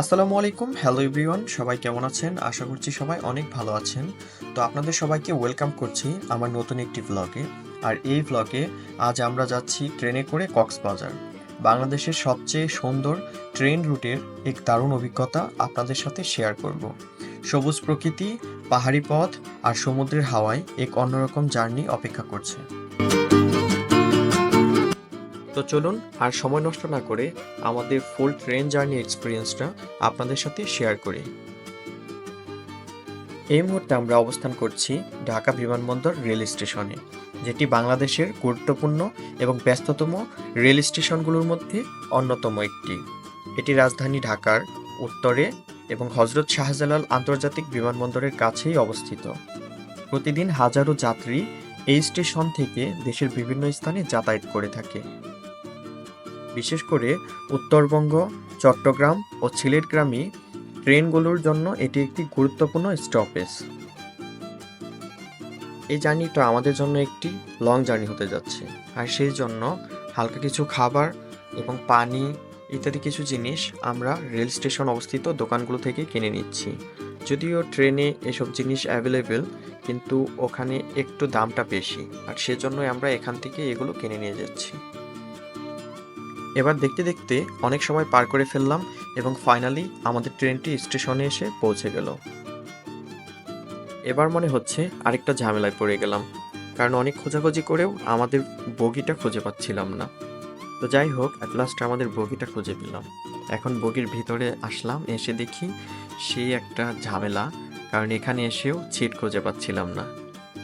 আসসালামু আলাইকুম, hello everyone, সবাই কেমন আছেন? আশা করছি সবাই অনেক ভালো আছেন। তো আপনাদের সবাইকে ওয়েলকাম করছি আমার নতুন একটি ব্লগে আর এই ব্লগে আজ আমরা যাচ্ছি ট্রেনে করে কক্সবাজার। বাংলাদেশের সবচেয়ে সুন্দর ট্রেন রুটের এক দারুণ অভিজ্ঞতা আপনাদের সাথে শেয়ার করব। সবুজ প্রকৃতি, পাহাড়ি পথ আর সমুদ্রের হাওয়ায় এক অন্যরকম জার্নি অপেক্ষা করছে। তো চলুন আর সময় নষ্ট না করে আমাদের ফুল ট্রেন জার্নি এক্সপিরিয়েন্সটা আপনাদের সাথে শেয়ার করি। এই মুহূর্তে আমরা অবস্থান করছি ঢাকা বিমানবন্দর রেল স্টেশনে, যেটি বাংলাদেশের গুরুত্বপূর্ণ এবং ব্যস্ততম রেল স্টেশনগুলোর মধ্যে অন্যতম একটি। এটি রাজধানী ঢাকার উত্তরে এবং হজরত শাহজালাল আন্তর্জাতিক বিমানবন্দরের কাছেই অবস্থিত। প্রতিদিন হাজারো যাত্রী এই স্টেশন থেকে দেশের বিভিন্ন স্থানে যাতায়াত করে থাকে। বিশেষ করে উত্তরবঙ্গ, চট্টগ্রাম ও সিলেট গ্রামে ট্রেনগুলোর জন্য এটি একটি গুরুত্বপূর্ণ স্টপেজ। এই জার্নিটা আমাদের জন্য একটি লং জার্নি হতে যাচ্ছে। আর সেই জন্য হালকা কিছু খাবার এবং পানি ইত্যাদি কিছু জিনিস আমরা রেল স্টেশন অবস্থিত দোকানগুলো থেকে কিনে নিচ্ছি। যদিও ট্রেনে এসব জিনিস অ্যাভেলেবেল, কিন্তু ওখানে একটু দামটা বেশি। আর সেজন্যই আমরা এখান থেকে এগুলো কিনে নিয়ে যাচ্ছি। এবার দেখতে দেখতে অনেক সময় পার করে ফেললাম এবং ফাইনালি আমাদের ট্রেনটি স্টেশনে এসে পৌঁছে গেল। এবার মনে হচ্ছে আরেকটা ঝামেলায় পড়ে গেলাম, কারণ অনেক খোঁজাখুঁজি করেও আমাদের বগিটা খুঁজে পাচ্ছিলাম না। তো যাই হোক অ্যাট লাস্ট আমাদের বগিটা খুঁজে পেলাম। এখন বগির ভিতরে আসলাম, এসে দেখি সেই একটা ঝামেলা, কারণ এখানে এসেও ছিট খুঁজে পাচ্ছিলাম না।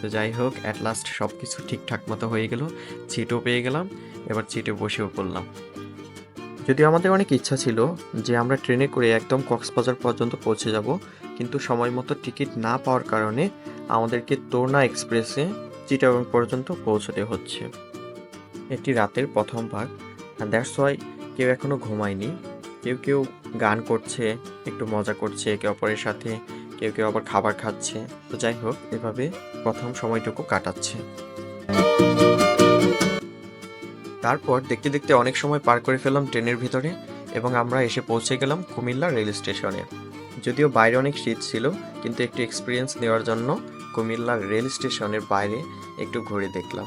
তো যাই হোক অ্যাট লাস্ট সব কিছু ঠিকঠাক মতো হয়ে গেল ছিটও পেয়ে গেলাম, এবার চিটে বসেও পড়লাম। যদিও আমাদের অনেক ইচ্ছা ছিল যে আমরা ট্রেনে করে একদম কক্সবাজার পর্যন্ত পৌঁছে যাব, কিন্তু সময় মতো টিকিট না পাওয়ার কারণে আমাদেরকে তোরনা এক্সপ্রেসে চিটাগং পর্যন্ত পৌঁছতে হচ্ছে। এটি রাতের প্রথম ভাগ। দ্যাটস ওয়াই কেউ এখনও ঘুমায়নি। কেউ কেউ গান করছে, একটু মজা করছে, একে অপরের সাথে কেউ কেউ আবার খাবার খাচ্ছে। তো যাই হোক, এভাবে প্রথম সময়টুকু কাটাচ্ছে। তারপর দেখতে দেখতে অনেক সময় পার করে ফেললাম ট্রেনের ভিতরে এবং আমরা এসে পৌঁছে গেলাম কুমিল্লা রেল স্টেশনে। যদিও বাইরে অনেক শীত ছিল, কিন্তু একটু এক্সপিরিয়েন্স নেওয়ার জন্য কুমিল্লা রেল স্টেশনের বাইরে একটু ঘুরে দেখলাম।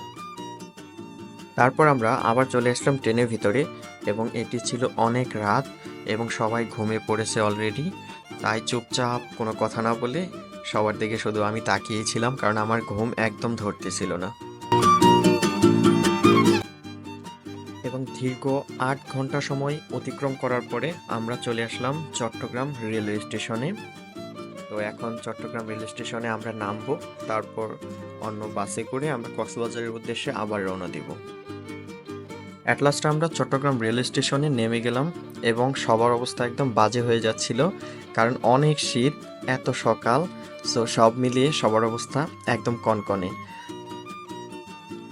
তারপর আমরা আবার চলে আসলাম ট্রেনের ভিতরে এবং এটি ছিল অনেক রাত এবং সবাই ঘুমিয়ে পড়েছে অলরেডি তাই চুপচাপ কোনো কথা না বলে সবার দিকে শুধু আমি তাকিয়েছিলাম কারণ আমার ঘুম একদম ধরতেছিল না। এবং দীর্ঘ আট ঘণ্টা সময় অতিক্রম করার পরে আমরা চলে আসলাম চট্টগ্রাম রেলওয়ে স্টেশনে। তো এখন চট্টগ্রাম রেল স্টেশনে আমরা নামবো, তারপর অন্য বাসে করে আমরা কক্সবাজারের উদ্দেশ্যে আবার রওনা দিব। অ্যাট লাস্ট আমরা চট্টগ্রাম রেল স্টেশনে নেমে গেলাম এবং সবার অবস্থা একদম বাজে হয়ে যাচ্ছিল, কারণ অনেক শীত, এত সকাল সো সব মিলিয়ে সবার অবস্থা একদম কনকনে।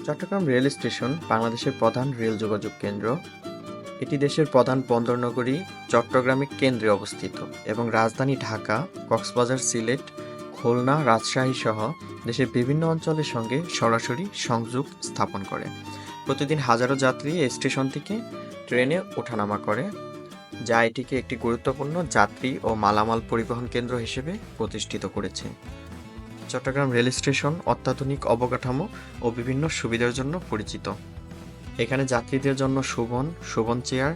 চট্টগ্রাম রেল স্টেশন বাংলাদেশের প্রধান রেল যোগাযোগ কেন্দ্র। এটি দেশের প্রধান বন্দরনগরী চট্টগ্রামের কেন্দ্রে অবস্থিত এবং রাজধানী ঢাকা, কক্সবাজার, সিলেট, খুলনা, রাজশাহী সহ দেশের বিভিন্ন অঞ্চলের সঙ্গে সরাসরি সংযোগ স্থাপন করে। প্রতিদিন হাজারো যাত্রী এই স্টেশন থেকে ট্রেনে ওঠানামা করে, যা এটিকে একটি গুরুত্বপূর্ণ যাত্রী ও মালামাল পরিবহন কেন্দ্র হিসেবে প্রতিষ্ঠিত করেছে। চট্টগ্রাম রেল স্টেশন অত্যাধুনিক অবকাঠামো ও বিভিন্ন সুবিধার জন্য পরিচিত। এখানে যাত্রীদের জন্য Shovan Shovan chair,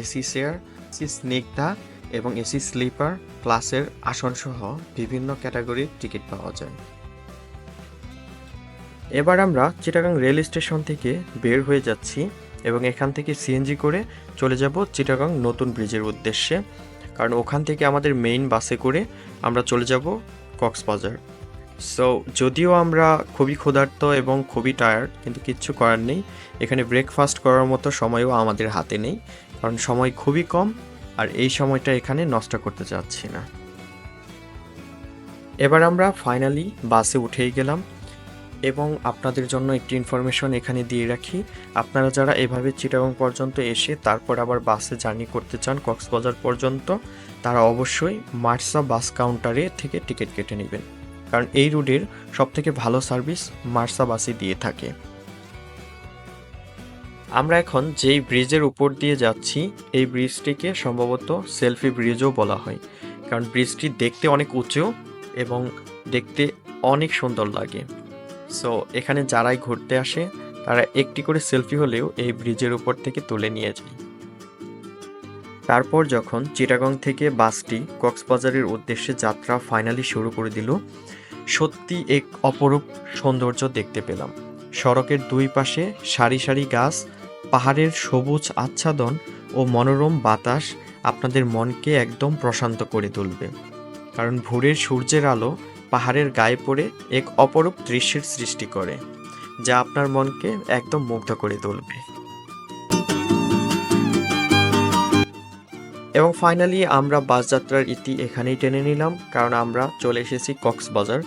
AC chair, AC Snigdha এবং এসি স্লিপার, ক্লাসের আসনসহ বিভিন্ন ক্যাটাগরির টিকিট পাওয়া যায়। এবার আমরা চিটাগাং রেল স্টেশন থেকে বের হয়ে যাচ্ছি এবং এখান থেকে সিএনজি করে চলে যাব চিটাগাং নতুন ব্রিজের উদ্দেশ্যে। কারণ ওখান থেকে আমাদের মেইন বাসে করে আমরা চলে যাব কক্সবাজার। সো যদিও আমরা খুবই ক্ষুধার্ত এবং খুবই টায়ার্ড কিন্তু কিচ্ছু করার নেই। এখানে ব্রেকফাস্ট করার মতো সময়ও আমাদের হাতে নেই, কারণ সময় খুবই কম আর এই সময়টা এখানে নষ্ট করতে চাচ্ছি না। এবার আমরা ফাইনালি বাসে উঠেই গেলাম এবং আপনাদের জন্য একটি ইনফরমেশন এখানে দিয়ে রাখি। আপনারা যারা এভাবে চিটাগং পর্যন্ত এসে তারপর আবার বাসে জার্নি করতে চান, কক্সবাজার পর্যন্ত, তারা অবশ্যই মার্সা বাস কাউন্টারে থেকে টিকিট কেটে নেবেন। কারণ এই রুটের সবথেকে ভালো সার্ভিস মার্সা বাসই দিয়ে থাকে। আমরা এখন যেই ব্রিজের উপর দিয়ে যাচ্ছি, এই ব্রিজটিকে সম্ভবত সেলফি ব্রিজও বলা হয়। কারণ ব্রিজটি দেখতে অনেক উঁচু এবং দেখতে অনেক সুন্দর লাগে। সো এখানে যারাই ঘুরতে আসে, তারা একটি করে সেলফি হলেও এই ব্রিজের উপর থেকে তুলে নিয়ে যায়। তারপর যখন চিটাগং থেকে বাসটি কক্সবাজারের উদ্দেশ্যে যাত্রা ফাইনালি শুরু করে দিল, সত্যি এক অপরূপ সৌন্দর্য দেখতে পেলাম। সড়কের দুই পাশে সারি সারি গাছ, পাহাড়ের সবুজ আচ্ছাদন ও মনোরম বাতাস আপনাদের মনকে একদম প্রশান্ত করে তুলবে। কারণ ভোরের সূর্যের আলো পাহাড়ের গায়ে পড়ে এক অপরূপ দৃশ্যের সৃষ্টি করে, যা আপনার মনকে একদম মুগ্ধ করে তুলবে। এবং ফাইনালি আমরা বাস যাত্রার ইতি এখানেই টেনে নিলাম, কারণ আমরা চলে এসেছি কক্সবাজার।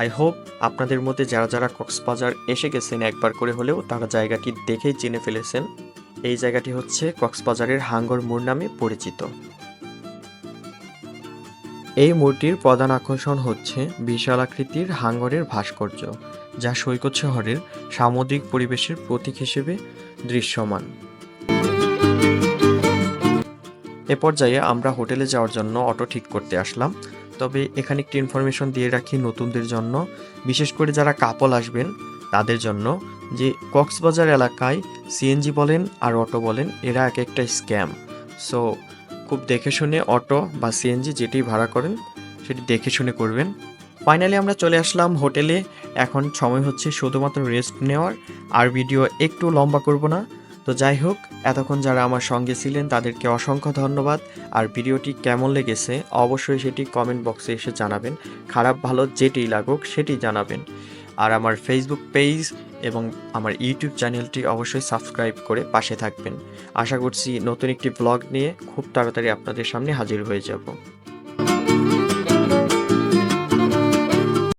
আই হোপ আপনাদের মধ্যে যারা যারা কক্সবাজার এসে গেছেন একবার করে হলেও, তারা জায়গাটি দেখেই চিনে ফেলেছেন। এই জায়গাটি হচ্ছে কক্সবাজারের হাঙ্গর মোড় নামে পরিচিত। এই মূর্তির প্রধান আকর্ষণ হচ্ছে বিশাল আকৃতির হাঙ্গরের ভাস্কর্য, যা সৈকত শহরের সামুদ্রিক পরিবেশের প্রতীক হিসেবে দৃশ্যমান। এ পর্যায়ে আমরা হোটেলে যাওয়ার জন্য অটো ঠিক করতে আসলাম। তবে এখানে একটি ইনফরমেশন দিয়ে রাখি নতুনদের জন্য। বিশেষ করে যারা কাপল আসবেন, তাদের জন্য যে কক্সবাজার এলাকায় সিএনজি বলেন আর অটো বলেন, এরা এক একটা স্ক্যাম সো খুব দেখে শুনে অটো বা সিএনজি যেটি ভাড়া করেন, সেটি দেখে শুনে করবেন। ফাইনালি আমরা চলে আসলাম হোটেলে। এখন সময় হচ্ছে শুধুমাত্র রেস্ট নেওয়ার। আর ভিডিও একটু লম্বা করব না। তো যাই হোক, এতক্ষণ যারা আমার সঙ্গে ছিলেন তাদেরকে অসংখ্য ধন্যবাদ। আর ভিডিওটি কেমন লেগেছে অবশ্যই সেটি কমেন্ট বক্সে এসে জানাবেন। খারাপ, ভালো যেটি লাগুক সেটি জানাবেন। আর আমার ফেসবুক পেজ এবং আমার ইউটিউব চ্যানেলটি অবশ্যই সাবস্ক্রাইব করে পাশে থাকবেন। আশা করছি নতুন একটি ব্লগ নিয়ে খুব তাড়াতাড়ি আপনাদের সামনে হাজির হয়ে যাব।